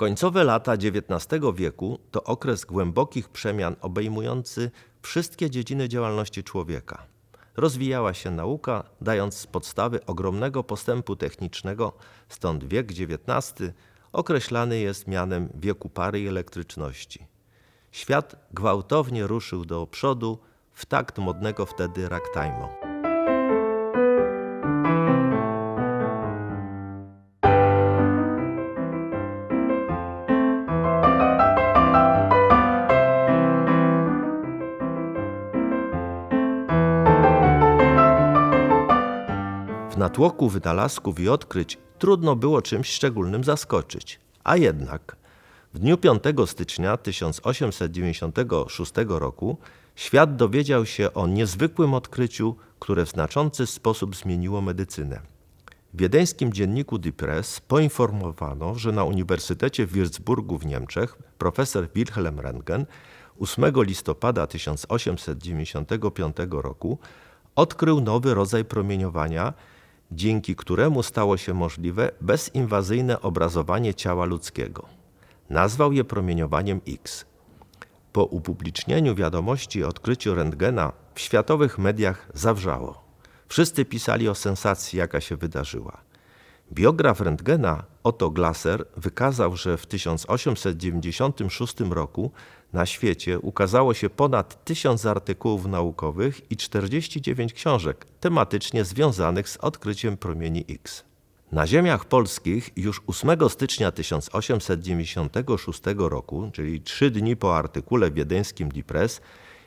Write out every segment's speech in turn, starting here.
Końcowe lata XIX wieku to okres głębokich przemian obejmujący wszystkie dziedziny działalności człowieka. Rozwijała się nauka, dając podstawy ogromnego postępu technicznego, stąd wiek XIX określany jest mianem wieku pary i elektryczności. Świat gwałtownie ruszył do przodu w takt modnego wtedy ragtime'u. Natłoku wynalazków i odkryć trudno było czymś szczególnym zaskoczyć. A jednak w dniu 5 stycznia 1896 roku świat dowiedział się o niezwykłym odkryciu, które w znaczący sposób zmieniło medycynę. W wiedeńskim dzienniku Die Press poinformowano, że na Uniwersytecie w Würzburgu w Niemczech profesor Wilhelm Röntgen 8 listopada 1895 roku odkrył nowy rodzaj promieniowania, dzięki któremu stało się możliwe bezinwazyjne obrazowanie ciała ludzkiego. Nazwał je promieniowaniem X. Po upublicznieniu wiadomości o odkryciu rentgena w światowych mediach zawrzało. Wszyscy pisali o sensacji, jaka się wydarzyła. Biograf rentgena Otto Glasser wykazał, że w 1896 roku na świecie ukazało się ponad tysiąc artykułów naukowych i 49 książek tematycznie związanych z odkryciem promieni X. Na ziemiach polskich już 8 stycznia 1896 roku, czyli trzy dni po artykule wiedeńskim Die Press,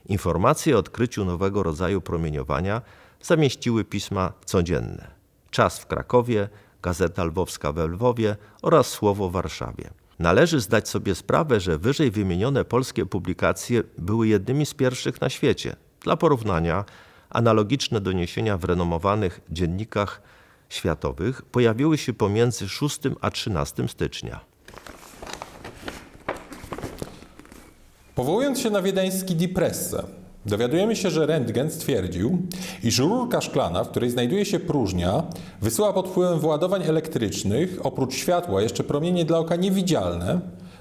informacje o odkryciu nowego rodzaju promieniowania zamieściły pisma codzienne. Czas w Krakowie, Gazeta Lwowska we Lwowie oraz Słowo w Warszawie. Należy zdać sobie sprawę, że wyżej wymienione polskie publikacje były jednymi z pierwszych na świecie. Dla porównania, analogiczne doniesienia w renomowanych dziennikach światowych pojawiły się pomiędzy 6 a 13 stycznia. Powołując się na wiedeński Die Presse, dowiadujemy się, że Rentgen stwierdził, iż rurka szklana, w której znajduje się próżnia, wysyła pod wpływem wyładowań elektrycznych oprócz światła jeszcze promienie dla oka niewidzialne,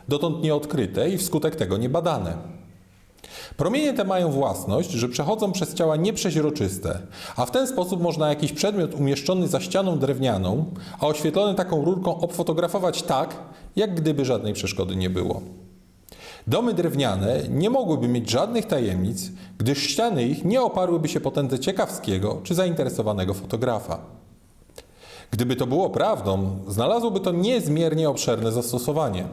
dotąd nieodkryte i wskutek tego niebadane. Promienie te mają własność, że przechodzą przez ciała nieprzeźroczyste, a w ten sposób można jakiś przedmiot umieszczony za ścianą drewnianą, a oświetlony taką rurką obfotografować tak, jak gdyby żadnej przeszkody nie było. Domy drewniane nie mogłyby mieć żadnych tajemnic, gdyż ściany ich nie oparłyby się potędze ciekawskiego czy zainteresowanego fotografa. Gdyby to było prawdą, znalazłoby to niezmiernie obszerne zastosowanie.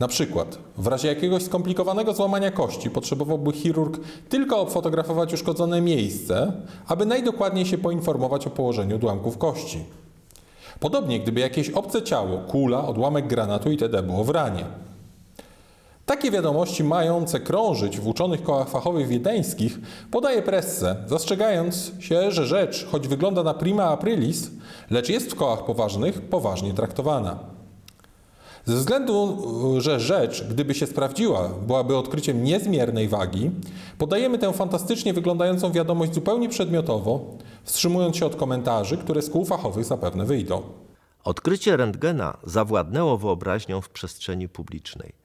Na przykład, w razie jakiegoś skomplikowanego złamania kości potrzebowałby chirurg tylko obfotografować uszkodzone miejsce, aby najdokładniej się poinformować o położeniu odłamków kości. Podobnie, gdyby jakieś obce ciało, kula, odłamek granatu itd. było w ranie. Takie wiadomości mające krążyć w uczonych kołach fachowych wiedeńskich podaje presse, zastrzegając się, że rzecz, choć wygląda na prima aprilis, lecz jest w kołach poważnych poważnie traktowana. Ze względu, że rzecz, gdyby się sprawdziła, byłaby odkryciem niezmiernej wagi, podajemy tę fantastycznie wyglądającą wiadomość zupełnie przedmiotowo, wstrzymując się od komentarzy, które z kół fachowych zapewne wyjdą. Odkrycie rentgena zawładnęło wyobraźnią w przestrzeni publicznej.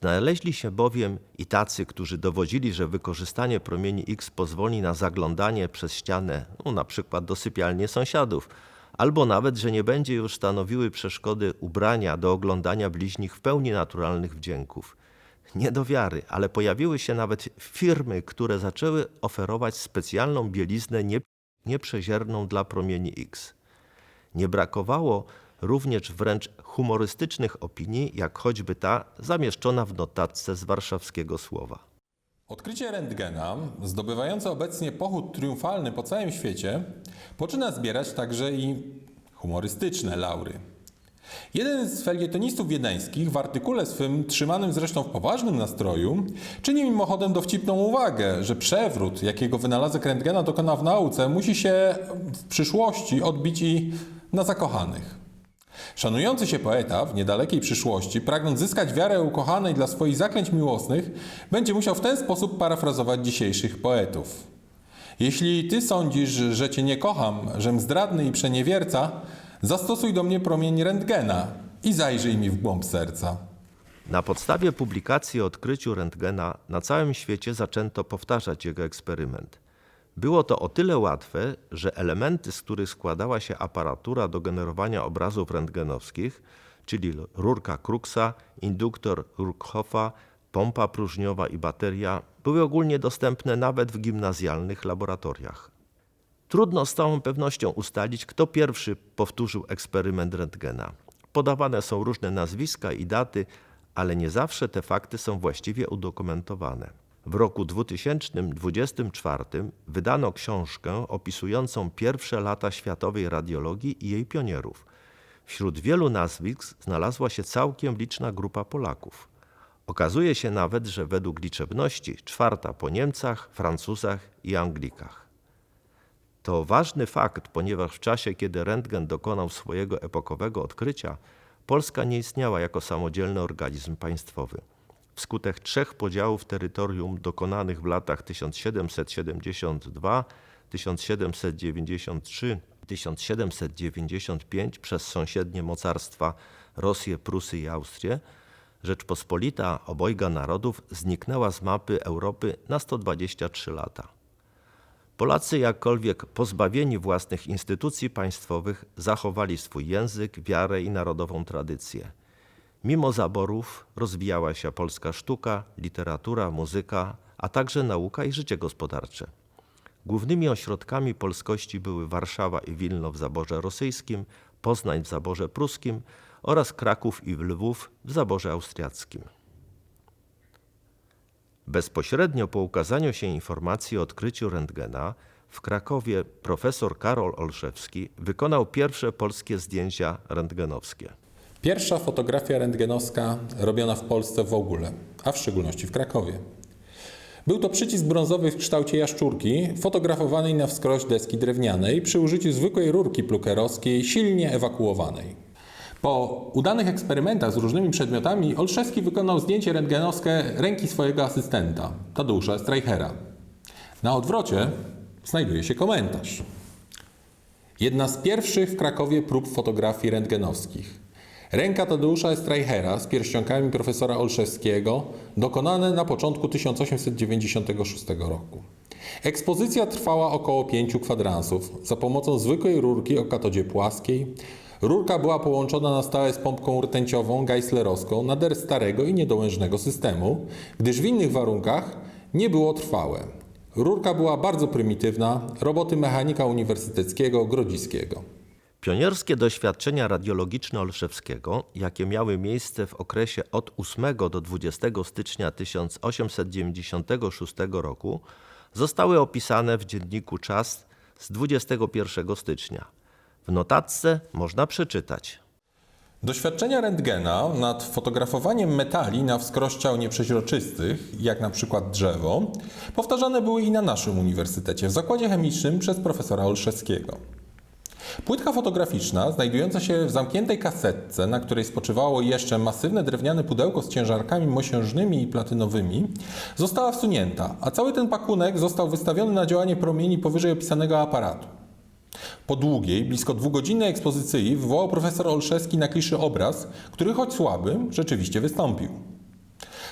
Znaleźli się bowiem i tacy, którzy dowodzili, że wykorzystanie promieni X pozwoli na zaglądanie przez ścianę, no, na przykład do sypialni sąsiadów, albo nawet, że nie będzie już stanowiły przeszkody ubrania do oglądania bliźnich w pełni naturalnych wdzięków. Nie do wiary, ale pojawiły się nawet firmy, które zaczęły oferować specjalną bieliznę nie, nieprzezierną dla promieni X. Nie brakowało również wręcz humorystycznych opinii, jak choćby ta zamieszczona w notatce z warszawskiego słowa. Odkrycie rentgena, zdobywające obecnie pochód triumfalny po całym świecie, poczyna zbierać także i humorystyczne laury. Jeden z felietonistów wiedeńskich w artykule swym, trzymanym zresztą w poważnym nastroju, czyni mimochodem dowcipną uwagę, że przewrót, jakiego wynalazek rentgena dokona w nauce, musi się w przyszłości odbić i na zakochanych. Szanujący się poeta w niedalekiej przyszłości, pragnąc zyskać wiarę ukochanej dla swoich zaklęć miłosnych, będzie musiał w ten sposób parafrazować dzisiejszych poetów. Jeśli ty sądzisz, że cię nie kocham, żem zdradny i przeniewierca, zastosuj do mnie promień rentgena i zajrzyj mi w głąb serca. Na podstawie publikacji o odkryciu rentgena na całym świecie zaczęto powtarzać jego eksperyment. Było to o tyle łatwe, że elementy, z których składała się aparatura do generowania obrazów rentgenowskich, czyli rurka Kruxa, induktor Ruckhofa, pompa próżniowa i bateria, były ogólnie dostępne nawet w gimnazjalnych laboratoriach. Trudno z całą pewnością ustalić, kto pierwszy powtórzył eksperyment rentgena. Podawane są różne nazwiska i daty, ale nie zawsze te fakty są właściwie udokumentowane. W roku 2024 wydano książkę opisującą pierwsze lata światowej radiologii i jej pionierów. Wśród wielu nazwisk znalazła się całkiem liczna grupa Polaków. Okazuje się nawet, że według liczebności czwarta po Niemcach, Francuzach i Anglikach. To ważny fakt, ponieważ w czasie, kiedy rentgen dokonał swojego epokowego odkrycia, Polska nie istniała jako samodzielny organizm państwowy. Wskutek trzech podziałów terytorium dokonanych w latach 1772, 1793 1795 przez sąsiednie mocarstwa Rosję, Prusy i Austrię, Rzeczpospolita obojga narodów zniknęła z mapy Europy na 123 lata. Polacy, jakkolwiek pozbawieni własnych instytucji państwowych, zachowali swój język, wiarę i narodową tradycję. Mimo zaborów rozwijała się polska sztuka, literatura, muzyka, a także nauka i życie gospodarcze. Głównymi ośrodkami polskości były Warszawa i Wilno w zaborze rosyjskim, Poznań w zaborze pruskim oraz Kraków i Lwów w zaborze austriackim. Bezpośrednio po ukazaniu się informacji o odkryciu rentgena w Krakowie profesor Karol Olszewski wykonał pierwsze polskie zdjęcia rentgenowskie. Pierwsza fotografia rentgenowska robiona w Polsce w ogóle, a w szczególności w Krakowie. Był to przycisk brązowy w kształcie jaszczurki, fotografowanej na wskroś deski drewnianej przy użyciu zwykłej rurki plukerowskiej, silnie ewakuowanej. Po udanych eksperymentach z różnymi przedmiotami Olszewski wykonał zdjęcie rentgenowskie ręki swojego asystenta, Tadeusza Streichera. Na odwrocie znajduje się komentarz. Jedna z pierwszych w Krakowie prób fotografii rentgenowskich. Ręka Tadeusza Streichera z pierścionkami profesora Olszewskiego dokonane na początku 1896 roku. Ekspozycja trwała około 5 kwadransów za pomocą zwykłej rurki o katodzie płaskiej. Rurka była połączona na stałe z pompką rtęciową geislerowską nader starego i niedołężnego systemu, gdyż w innych warunkach nie było trwałe. Rurka była bardzo prymitywna, roboty mechanika uniwersyteckiego Grodziskiego. Pionierskie doświadczenia radiologiczne Olszewskiego, jakie miały miejsce w okresie od 8 do 20 stycznia 1896 roku, zostały opisane w dzienniku Czas z 21 stycznia. W notatce można przeczytać. Doświadczenia rentgena nad fotografowaniem metali na wskroś nieprzeźroczystych, jak na przykład drzewo, powtarzane były i na naszym uniwersytecie w zakładzie chemicznym przez profesora Olszewskiego. Płytka fotograficzna, znajdująca się w zamkniętej kasetce, na której spoczywało jeszcze masywne drewniane pudełko z ciężarkami mosiężnymi i platynowymi, została wsunięta, a cały ten pakunek został wystawiony na działanie promieni powyżej opisanego aparatu. Po długiej, blisko dwugodzinnej ekspozycji wywołał profesor Olszewski na kliszy obraz, który choć słaby, rzeczywiście wystąpił.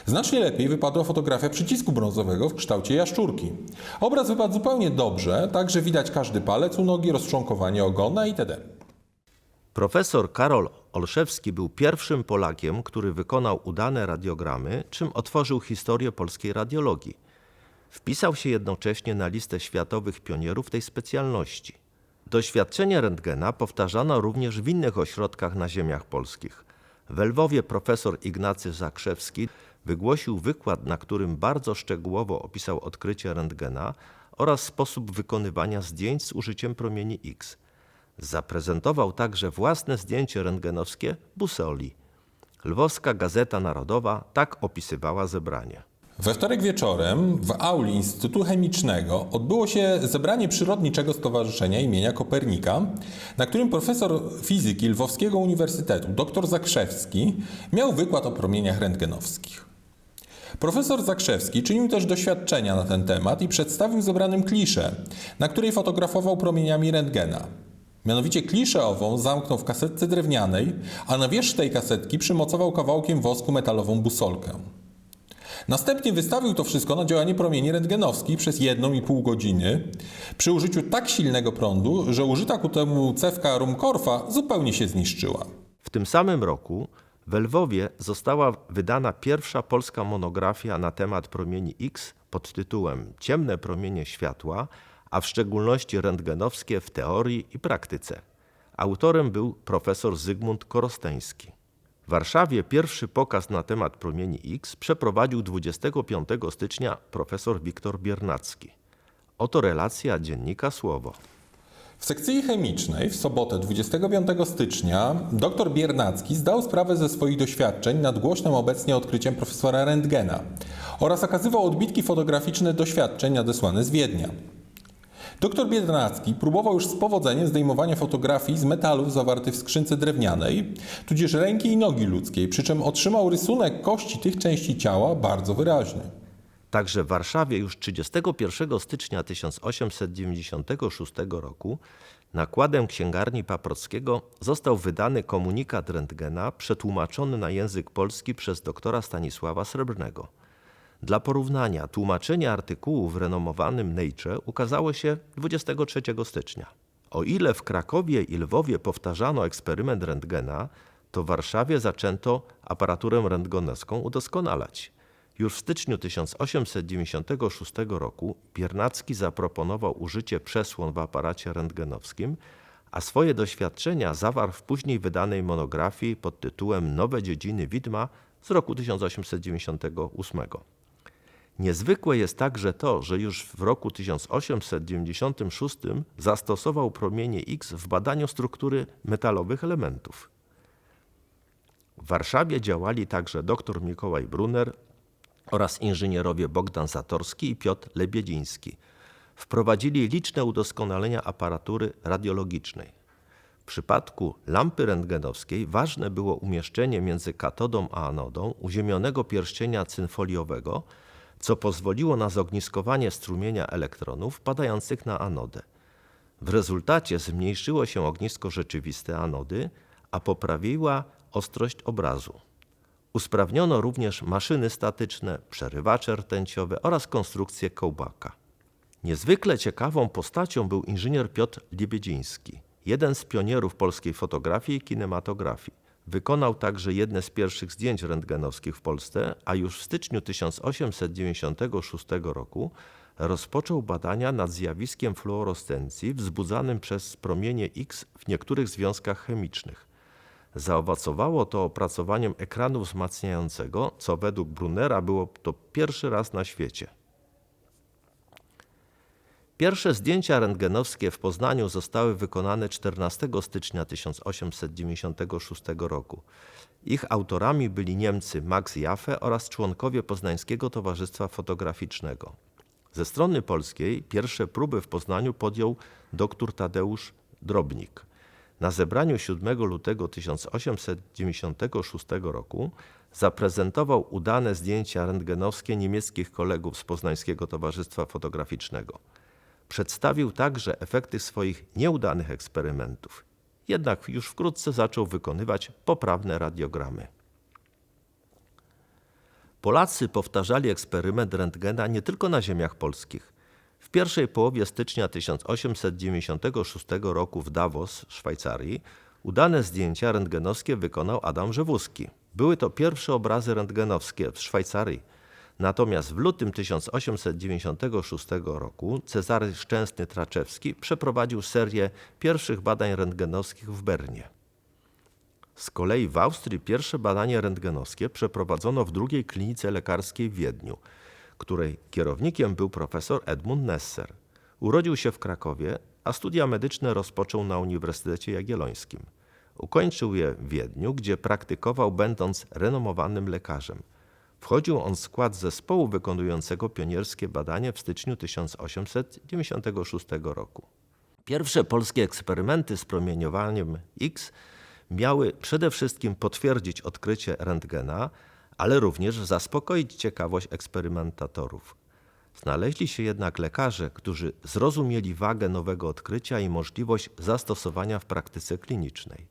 Znacznie lepiej wypadła fotografia przycisku brązowego w kształcie jaszczurki. Obraz wypadł zupełnie dobrze, tak że widać każdy palec u nogi, rozczłonkowanie ogona itd. Profesor Karol Olszewski był pierwszym Polakiem, który wykonał udane radiogramy, czym otworzył historię polskiej radiologii. Wpisał się jednocześnie na listę światowych pionierów tej specjalności. Doświadczenie rentgena powtarzano również w innych ośrodkach na ziemiach polskich. W Lwowie profesor Ignacy Zakrzewski wygłosił wykład, na którym bardzo szczegółowo opisał odkrycie rentgena oraz sposób wykonywania zdjęć z użyciem promieni X. Zaprezentował także własne zdjęcie rentgenowskie Busoli. Lwowska Gazeta Narodowa tak opisywała zebranie. We wtorek wieczorem w auli Instytutu Chemicznego odbyło się zebranie Przyrodniczego Stowarzyszenia imienia Kopernika, na którym profesor fizyki Lwowskiego Uniwersytetu dr Zakrzewski miał wykład o promieniach rentgenowskich. Profesor Zakrzewski czynił też doświadczenia na ten temat i przedstawił zebranym kliszę, na której fotografował promieniami rentgena. Mianowicie kliszę ową zamknął w kasetce drewnianej, a na wierzch tej kasetki przymocował kawałkiem wosku metalową busolkę. Następnie wystawił to wszystko na działanie promieni rentgenowskich przez jedną i pół godziny przy użyciu tak silnego prądu, że użyta ku temu cewka Rumkorfa zupełnie się zniszczyła. W tym samym roku w Lwowie została wydana pierwsza polska monografia na temat promieni X pod tytułem Ciemne promienie światła, a w szczególności rentgenowskie w teorii i praktyce. Autorem był profesor Zygmunt Korosteński. W Warszawie pierwszy pokaz na temat promieni X przeprowadził 25 stycznia profesor Wiktor Biernacki. Oto relacja dziennika Słowo. W sekcji chemicznej w sobotę 25 stycznia dr Biernacki zdał sprawę ze swoich doświadczeń nad głośnym obecnie odkryciem profesora Rentgena oraz okazywał odbitki fotograficzne doświadczeń nadesłane z Wiednia. Dr Biernacki próbował już z powodzeniem zdejmowania fotografii z metalów zawartych w skrzynce drewnianej, tudzież ręki i nogi ludzkiej, przy czym otrzymał rysunek kości tych części ciała bardzo wyraźny. Także w Warszawie już 31 stycznia 1896 roku nakładem księgarni Paprockiego został wydany komunikat Rentgena przetłumaczony na język polski przez doktora Stanisława Srebrnego. Dla porównania, tłumaczenie artykułu w renomowanym Nature ukazało się 23 stycznia. O ile w Krakowie i Lwowie powtarzano eksperyment Rentgena, to w Warszawie zaczęto aparaturę rentgenowską udoskonalać. Już w styczniu 1896 roku Biernacki zaproponował użycie przesłon w aparacie rentgenowskim, a swoje doświadczenia zawarł w później wydanej monografii pod tytułem Nowe dziedziny widma z roku 1898. Niezwykłe jest także to, że już w roku 1896 zastosował promienie X w badaniu struktury metalowych elementów. W Warszawie działali także dr Mikołaj Brunner oraz inżynierowie Bogdan Zatorski i Piotr Lebiedziński. Wprowadzili liczne udoskonalenia aparatury radiologicznej. W przypadku lampy rentgenowskiej ważne było umieszczenie między katodą a anodą uziemionego pierścienia cynfoliowego, co pozwoliło na zogniskowanie strumienia elektronów padających na anodę. W rezultacie zmniejszyło się ognisko rzeczywiste anody, a poprawiła ostrość obrazu. Usprawniono również maszyny statyczne, przerywacze rtęciowe oraz konstrukcję kołbaka. Niezwykle ciekawą postacią był inżynier Piotr Liebiedziński, jeden z pionierów polskiej fotografii i kinematografii. Wykonał także jedne z pierwszych zdjęć rentgenowskich w Polsce, a już w styczniu 1896 roku rozpoczął badania nad zjawiskiem fluorescencji wzbudzanym przez promienie X w niektórych związkach chemicznych. Zaowocowało to opracowaniem ekranu wzmacniającego, co według Brunera było to pierwszy raz na świecie. Pierwsze zdjęcia rentgenowskie w Poznaniu zostały wykonane 14 stycznia 1896 roku. Ich autorami byli Niemcy Max Jaffe oraz członkowie Poznańskiego Towarzystwa Fotograficznego. Ze strony polskiej pierwsze próby w Poznaniu podjął dr Tadeusz Drobnik. Na zebraniu 7 lutego 1896 roku zaprezentował udane zdjęcia rentgenowskie niemieckich kolegów z Poznańskiego Towarzystwa Fotograficznego. Przedstawił także efekty swoich nieudanych eksperymentów. Jednak już wkrótce zaczął wykonywać poprawne radiogramy. Polacy powtarzali eksperyment rentgena nie tylko na ziemiach polskich. W pierwszej połowie stycznia 1896 roku w Davos, Szwajcarii, udane zdjęcia rentgenowskie wykonał Adam Żewuski. Były to pierwsze obrazy rentgenowskie w Szwajcarii. Natomiast w lutym 1896 roku Cezary Szczęsny-Traczewski przeprowadził serię pierwszych badań rentgenowskich w Bernie. Z kolei w Austrii pierwsze badanie rentgenowskie przeprowadzono w drugiej klinice lekarskiej w Wiedniu, której kierownikiem był profesor Edmund Nesser. Urodził się w Krakowie, a studia medyczne rozpoczął na Uniwersytecie Jagiellońskim. Ukończył je w Wiedniu, gdzie praktykował będąc renomowanym lekarzem. Wchodził on w skład zespołu wykonującego pionierskie badanie w styczniu 1896 roku. Pierwsze polskie eksperymenty z promieniowaniem X miały przede wszystkim potwierdzić odkrycie rentgena, ale również zaspokoić ciekawość eksperymentatorów. Znaleźli się jednak lekarze, którzy zrozumieli wagę nowego odkrycia i możliwość zastosowania w praktyce klinicznej.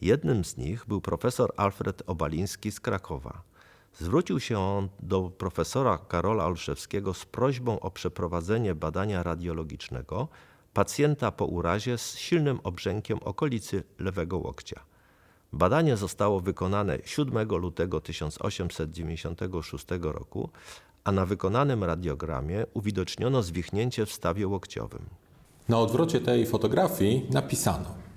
Jednym z nich był profesor Alfred Obaliński z Krakowa. Zwrócił się on do profesora Karola Olszewskiego z prośbą o przeprowadzenie badania radiologicznego pacjenta po urazie z silnym obrzękiem okolicy lewego łokcia. Badanie zostało wykonane 7 lutego 1896 roku, a na wykonanym radiogramie uwidoczniono zwichnięcie w stawie łokciowym. Na odwrocie tej fotografii napisano: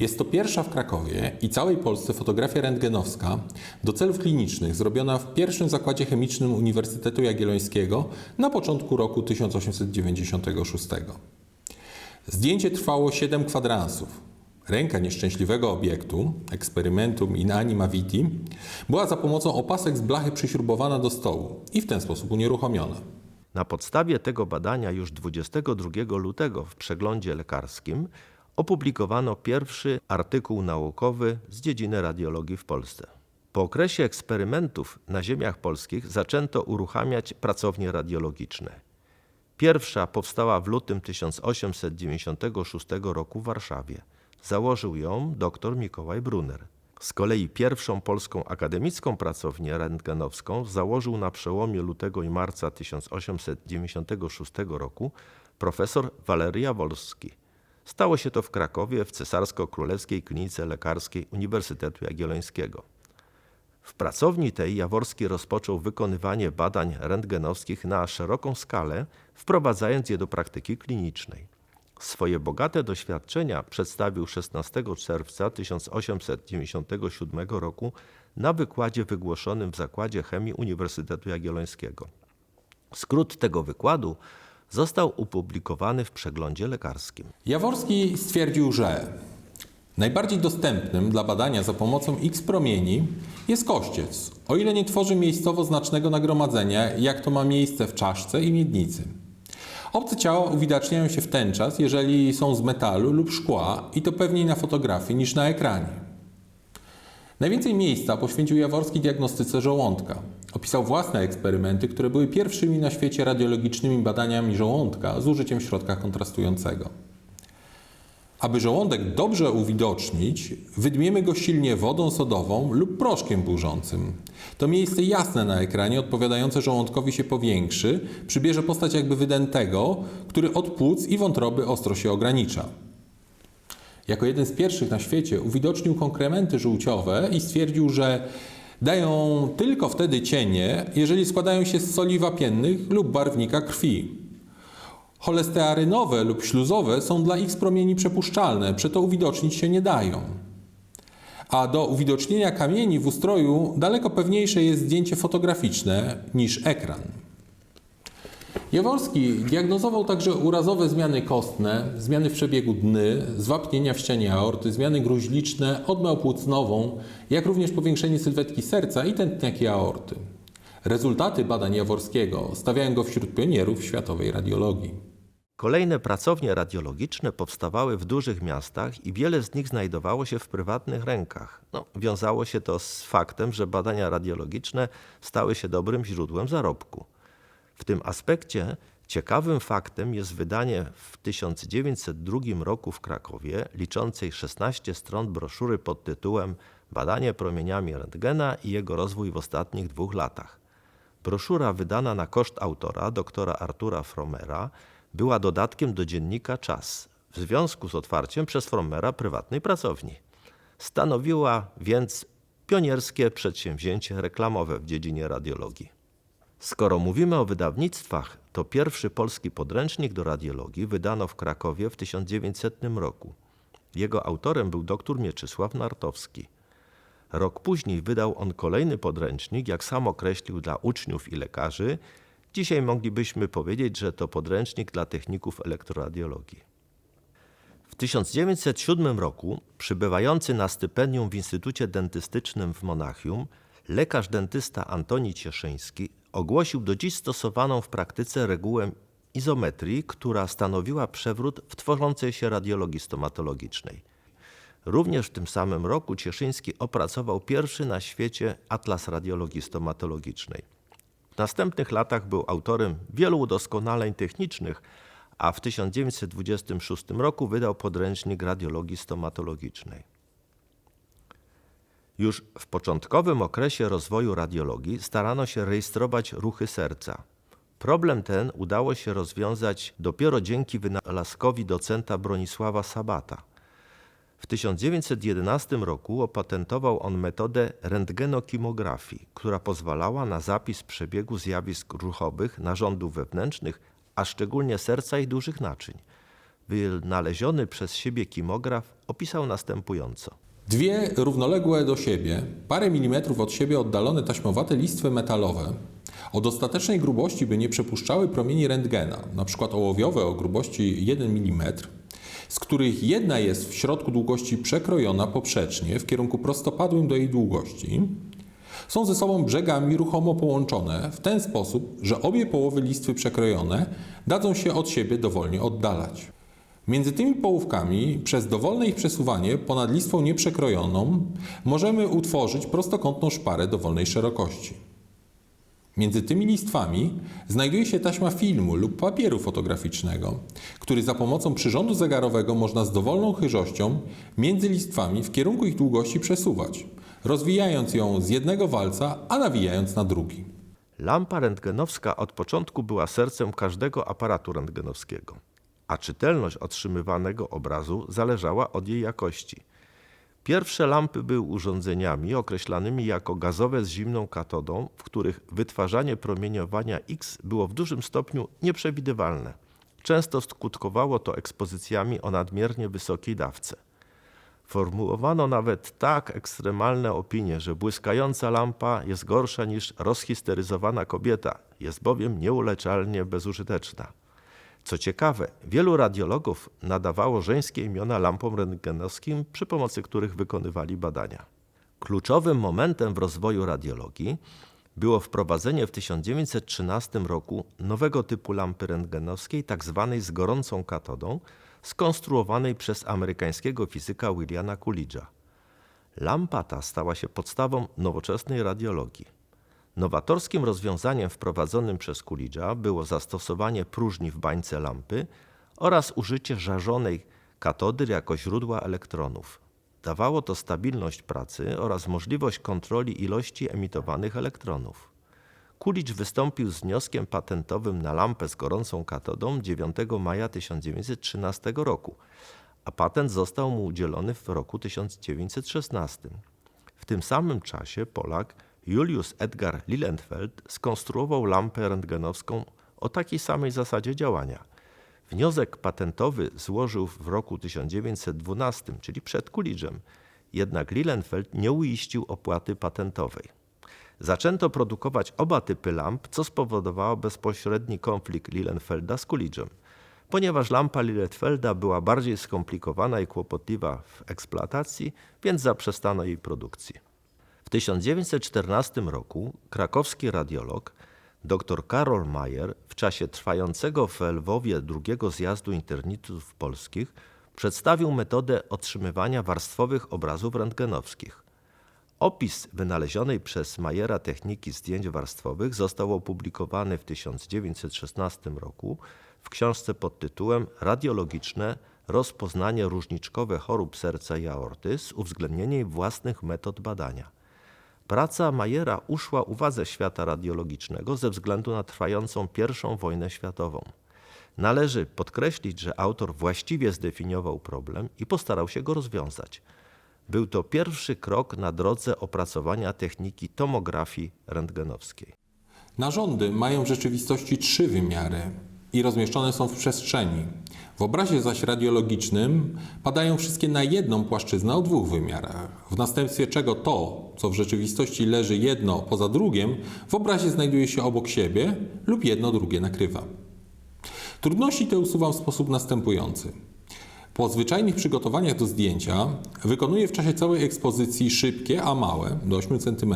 Jest to pierwsza w Krakowie i całej Polsce fotografia rentgenowska do celów klinicznych zrobiona w pierwszym zakładzie chemicznym Uniwersytetu Jagiellońskiego na początku roku 1896. Zdjęcie trwało 7 kwadransów. Ręka nieszczęśliwego obiektu, eksperymentum in anima viti, była za pomocą opasek z blachy przyśrubowana do stołu i w ten sposób unieruchomiona. Na podstawie tego badania już 22 lutego w przeglądzie lekarskim opublikowano pierwszy artykuł naukowy z dziedziny radiologii w Polsce. Po okresie eksperymentów na ziemiach polskich zaczęto uruchamiać pracownie radiologiczne. Pierwsza powstała w lutym 1896 roku w Warszawie. Założył ją dr Mikołaj Brunner. Z kolei pierwszą polską akademicką pracownię rentgenowską założył na przełomie lutego i marca 1896 roku profesor Walery Jawolski. Stało się to w Krakowie w Cesarsko-Królewskiej Klinice Lekarskiej Uniwersytetu Jagiellońskiego. W pracowni tej Jaworski rozpoczął wykonywanie badań rentgenowskich na szeroką skalę, wprowadzając je do praktyki klinicznej. Swoje bogate doświadczenia przedstawił 16 czerwca 1897 roku na wykładzie wygłoszonym w Zakładzie Chemii Uniwersytetu Jagiellońskiego. Skrót tego wykładu został opublikowany w przeglądzie lekarskim. Jaworski stwierdził, że najbardziej dostępnym dla badania za pomocą X promieni jest kościec, o ile nie tworzy miejscowo znacznego nagromadzenia, jak to ma miejsce w czaszce i miednicy. Obce ciała uwidaczniają się w ten czas, jeżeli są z metalu lub szkła i to pewniej na fotografii niż na ekranie. Najwięcej miejsca poświęcił Jaworski diagnostyce żołądka. Opisał własne eksperymenty, które były pierwszymi na świecie radiologicznymi badaniami żołądka z użyciem środka kontrastującego. Aby żołądek dobrze uwidocznić, wydmiemy go silnie wodą sodową lub proszkiem burzącym. To miejsce jasne na ekranie, odpowiadające żołądkowi się powiększy, przybierze postać jakby wydętego, który od płuc i wątroby ostro się ogranicza. Jako jeden z pierwszych na świecie uwidocznił konkrementy żółciowe i stwierdził, że dają tylko wtedy cienie, jeżeli składają się z soli wapiennych lub barwnika krwi. Cholestearynowe lub śluzowe są dla X promieni przepuszczalne, przeto uwidocznić się nie dają. A do uwidocznienia kamieni w ustroju daleko pewniejsze jest zdjęcie fotograficzne niż ekran. Jaworski diagnozował także urazowe zmiany kostne, zmiany w przebiegu dny, zwapnienia w ścianie aorty, zmiany gruźliczne, odmę płucnową, jak również powiększenie sylwetki serca i tętniaki aorty. Rezultaty badań Jaworskiego stawiają go wśród pionierów światowej radiologii. Kolejne pracownie radiologiczne powstawały w dużych miastach i wiele z nich znajdowało się w prywatnych rękach. No, wiązało się to z faktem, że badania radiologiczne stały się dobrym źródłem zarobku. W tym aspekcie ciekawym faktem jest wydanie w 1902 roku w Krakowie liczącej 16 stron broszury pod tytułem Badanie promieniami rentgena i jego rozwój w ostatnich dwóch latach. Broszura wydana na koszt autora, doktora Artura Fromera, była dodatkiem do dziennika Czas w związku z otwarciem przez Fromera prywatnej pracowni. Stanowiła więc pionierskie przedsięwzięcie reklamowe w dziedzinie radiologii. Skoro mówimy o wydawnictwach, to pierwszy polski podręcznik do radiologii wydano w Krakowie w 1900 roku. Jego autorem był dr Mieczysław Nartowski. Rok później wydał on kolejny podręcznik, jak sam określił, dla uczniów i lekarzy. Dzisiaj moglibyśmy powiedzieć, że to podręcznik dla techników elektroradiologii. W 1907 roku, przybywający na stypendium w Instytucie Dentystycznym w Monachium, lekarz dentysta Antoni Cieszyński ogłosił do dziś stosowaną w praktyce regułę izometrii, która stanowiła przewrót w tworzącej się radiologii stomatologicznej. Również w tym samym roku Cieszyński opracował pierwszy na świecie atlas radiologii stomatologicznej. W następnych latach był autorem wielu udoskonaleń technicznych, a w 1926 roku wydał podręcznik radiologii stomatologicznej. Już w początkowym okresie rozwoju radiologii starano się rejestrować ruchy serca. Problem ten udało się rozwiązać dopiero dzięki wynalazkowi docenta Bronisława Sabata. W 1911 roku opatentował on metodę rentgenokimografii, która pozwalała na zapis przebiegu zjawisk ruchowych narządów wewnętrznych, a szczególnie serca i dużych naczyń. Wynaleziony przez siebie kimograf opisał następująco. Dwie równoległe do siebie, parę milimetrów od siebie oddalone taśmowate listwy metalowe o dostatecznej grubości, by nie przepuszczały promieni rentgena, np. ołowiowe o grubości 1 mm, z których jedna jest w środku długości przekrojona poprzecznie w kierunku prostopadłym do jej długości, są ze sobą brzegami ruchomo połączone w ten sposób, że obie połowy listwy przekrojone dadzą się od siebie dowolnie oddalać. Między tymi połówkami, przez dowolne ich przesuwanie ponad listwą nieprzekrojoną, możemy utworzyć prostokątną szparę dowolnej szerokości. Między tymi listwami znajduje się taśma filmu lub papieru fotograficznego, który za pomocą przyrządu zegarowego można z dowolną chyżością między listwami w kierunku ich długości przesuwać, rozwijając ją z jednego walca, a nawijając na drugi. Lampa rentgenowska od początku była sercem każdego aparatu rentgenowskiego, a czytelność otrzymywanego obrazu zależała od jej jakości. Pierwsze lampy były urządzeniami określanymi jako gazowe z zimną katodą, w których wytwarzanie promieniowania X było w dużym stopniu nieprzewidywalne. Często skutkowało to ekspozycjami o nadmiernie wysokiej dawce. Formułowano nawet tak ekstremalne opinie, że błyskająca lampa jest gorsza niż rozhisteryzowana kobieta, jest bowiem nieuleczalnie bezużyteczna. Co ciekawe, wielu radiologów nadawało żeńskie imiona lampom rentgenowskim, przy pomocy których wykonywali badania. Kluczowym momentem w rozwoju radiologii było wprowadzenie w 1913 roku nowego typu lampy rentgenowskiej, tzw. z gorącą katodą, skonstruowanej przez amerykańskiego fizyka Williama Coolidge'a. Lampa ta stała się podstawą nowoczesnej radiologii. Nowatorskim rozwiązaniem wprowadzonym przez Coolidge'a było zastosowanie próżni w bańce lampy oraz użycie żarzonej katody jako źródła elektronów. Dawało to stabilność pracy oraz możliwość kontroli ilości emitowanych elektronów. Coolidge wystąpił z wnioskiem patentowym na lampę z gorącą katodą 9 maja 1913 roku, a patent został mu udzielony w roku 1916. W tym samym czasie Polak Julius Edgar Lilienfeld skonstruował lampę rentgenowską o takiej samej zasadzie działania. Wniosek patentowy złożył w roku 1912, czyli przed Coolidge'em, jednak Lilienfeld nie uiścił opłaty patentowej. Zaczęto produkować oba typy lamp, co spowodowało bezpośredni konflikt Lilienfelda z Coolidge'em. Ponieważ lampa Lilienfelda była bardziej skomplikowana i kłopotliwa w eksploatacji, więc zaprzestano jej produkcji. W 1914 roku krakowski radiolog dr Karol Mayer w czasie trwającego w Lwowie drugiego zjazdu internistów polskich przedstawił metodę otrzymywania warstwowych obrazów rentgenowskich. Opis wynalezionej przez Mayera techniki zdjęć warstwowych został opublikowany w 1916 roku w książce pod tytułem Radiologiczne rozpoznanie różniczkowe chorób serca i aorty z uwzględnieniem własnych metod badania. Praca Majera uszła uwadze świata radiologicznego ze względu na trwającą I wojnę światową. Należy podkreślić, że autor właściwie zdefiniował problem i postarał się go rozwiązać. Był to pierwszy krok na drodze opracowania techniki tomografii rentgenowskiej. Narządy mają w rzeczywistości trzy wymiary i rozmieszczone są w przestrzeni. W obrazie zaś radiologicznym padają wszystkie na jedną płaszczyznę o dwóch wymiarach, w następstwie czego to, co w rzeczywistości leży jedno poza drugim, w obrazie znajduje się obok siebie lub jedno drugie nakrywa. Trudności te usuwam w sposób następujący. Po zwyczajnych przygotowaniach do zdjęcia wykonuję w czasie całej ekspozycji szybkie, a małe, do 8 cm,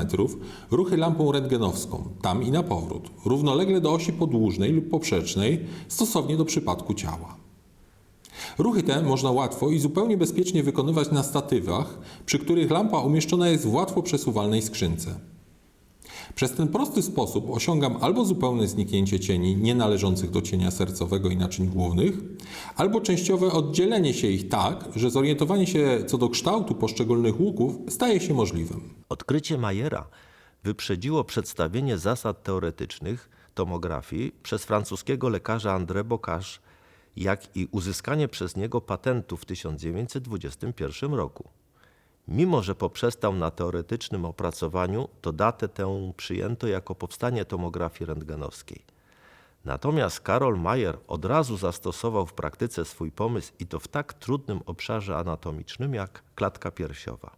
ruchy lampą rentgenowską, tam i na powrót, równolegle do osi podłużnej lub poprzecznej, stosownie do przypadku ciała. Ruchy te można łatwo i zupełnie bezpiecznie wykonywać na statywach, przy których lampa umieszczona jest w łatwo przesuwalnej skrzynce. Przez ten prosty sposób osiągam albo zupełne zniknięcie cieni nienależących do cienia sercowego i naczyń głównych, albo częściowe oddzielenie się ich tak, że zorientowanie się co do kształtu poszczególnych łuków staje się możliwym. Odkrycie Mayera wyprzedziło przedstawienie zasad teoretycznych tomografii przez francuskiego lekarza André Bocage, jak i uzyskanie przez niego patentu w 1921 roku. Mimo, że poprzestał na teoretycznym opracowaniu, to datę tę przyjęto jako powstanie tomografii rentgenowskiej. Natomiast Karol Mayer od razu zastosował w praktyce swój pomysł i to w tak trudnym obszarze anatomicznym jak klatka piersiowa.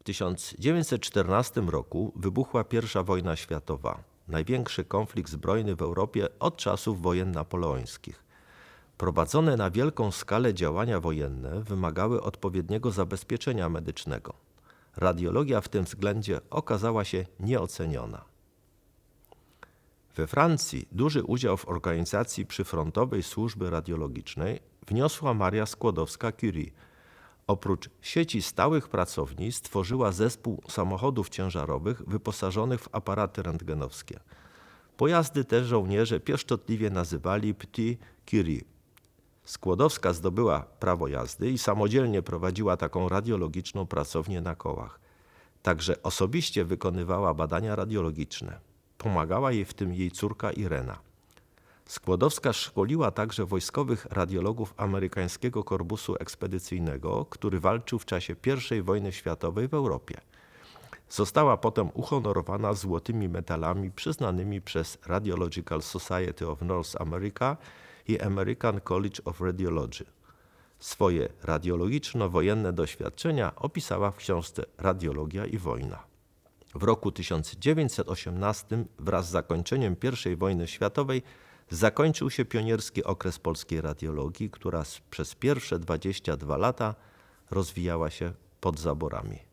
W 1914 roku wybuchła I wojna światowa, największy konflikt zbrojny w Europie od czasów wojen napoleońskich. Prowadzone na wielką skalę działania wojenne wymagały odpowiedniego zabezpieczenia medycznego. Radiologia w tym względzie okazała się nieoceniona. We Francji duży udział w organizacji przyfrontowej służby radiologicznej wniosła Maria Skłodowska-Curie. Oprócz sieci stałych pracowni stworzyła zespół samochodów ciężarowych wyposażonych w aparaty rentgenowskie. Pojazdy te żołnierze pieszczotliwie nazywali Petit Curie. Skłodowska zdobyła prawo jazdy i samodzielnie prowadziła taką radiologiczną pracownię na kołach. Także osobiście wykonywała badania radiologiczne. Pomagała jej w tym jej córka Irena. Skłodowska szkoliła także wojskowych radiologów amerykańskiego korpusu ekspedycyjnego, który walczył w czasie I wojny światowej w Europie. Została potem uhonorowana złotymi medalami przyznanymi przez Radiological Society of North America i American College of Radiology. Swoje radiologiczno-wojenne doświadczenia opisała w książce Radiologia i wojna. W roku 1918 wraz z zakończeniem I wojny światowej zakończył się pionierski okres polskiej radiologii, która przez pierwsze 22 lata rozwijała się pod zaborami.